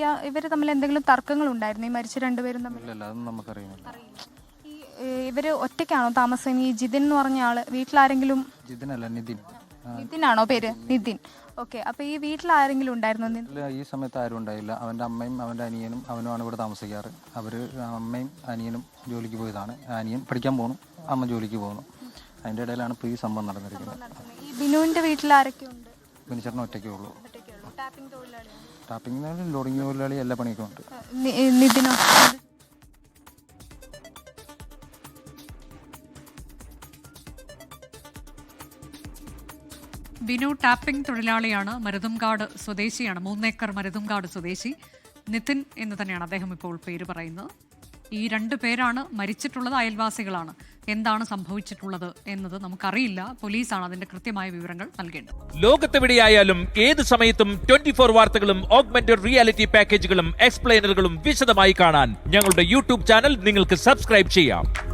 ഈ ഇവർ തമ്മിൽ എന്തെങ്കിലും തർക്കങ്ങൾ ഉണ്ടായിരുന്നു ഈ മരിച്ച രണ്ടുപേരും തമ്മിൽ? നമുക്കറിയില്ല. ഈ ഇവർ ഒറ്റയ്ക്കാണോ താമസം? ഈ ജിതിൻ എന്ന് പറഞ്ഞ ആൾ വീട്ടിലാരെങ്കിലും? ജിതിനല്ല നിതിൻ. നിതിനാണോ പേര്? നിതിൻ. ഓക്കെ അപ്പൊ ഈ വീട്ടിലാരെങ്കിലും ഉണ്ടായിരുന്നോ? ഇല്ല, ഈ സമയത്ത് ആരും ഉണ്ടായില്ല. അവന്റെ അമ്മയും അവന്റെ അനിയനും അവനുമാണ് ഇവിടെ താമസിക്കാറ്. അവർ അമ്മയും അനിയനും ജോലിക്ക് പോയതാണ്. അനിയൻ പഠിക്കാൻ പോകണം അമ്മ ജോലിക്ക് പോകുന്നു അതിന്റെ ഇടയിലാണ് ഇപ്പോൾ ഈ സംഭവം നടന്നിരിക്കുന്നത്. ഈ ബിനുവിന്റെ വീട്ടിൽ ആരൊക്കെ ഉണ്ട്? ബിനിച്ചേട്ടൻ ഒറ്റയ്ക്കേ ഉള്ളൂ. ടാപ്പിംഗ് തൊഴിലാളിയാണ് ടാപ്പിംഗ് ലോഡിംഗ് തൊഴിലാളി എല്ലാ പണിയൊക്കെ ഉണ്ട്. നിതിനോ? ബിനു ടാപ്പിംഗ് തൊഴിലാളിയാണ് മരുതുംകാട് സ്വദേശിയാണ് മൂന്നേക്കർ മരുതുംകാട് സ്വദേശി നിതിൻ എന്ന് തന്നെയാണ് അദ്ദേഹം ഇപ്പോൾ പേര് പറയുന്നത്. ഈ രണ്ട് പേരാണ് മരിച്ചിട്ടുള്ളത് അയൽവാസികളാണ്. എന്താണ് സംഭവിച്ചിട്ടുള്ളത് എന്നത് നമുക്കറിയില്ല. പോലീസാണ് അതിന്റെ കൃത്യമായ വിവരങ്ങൾ നൽകേണ്ടത്. ലോകത്തെവിടെയായാലും ഏത് സമയത്തും ട്വന്റി ഫോർ വാർത്തകളും ഓഗ്മെന്റഡ് റിയാലിറ്റി പാക്കേജുകളും എക്സ്പ്ലെയിനറുകളും വിശദമായി കാണാൻ ഞങ്ങളുടെ യൂട്യൂബ് ചാനൽ നിങ്ങൾക്ക് സബ്സ്ക്രൈബ് ചെയ്യാം.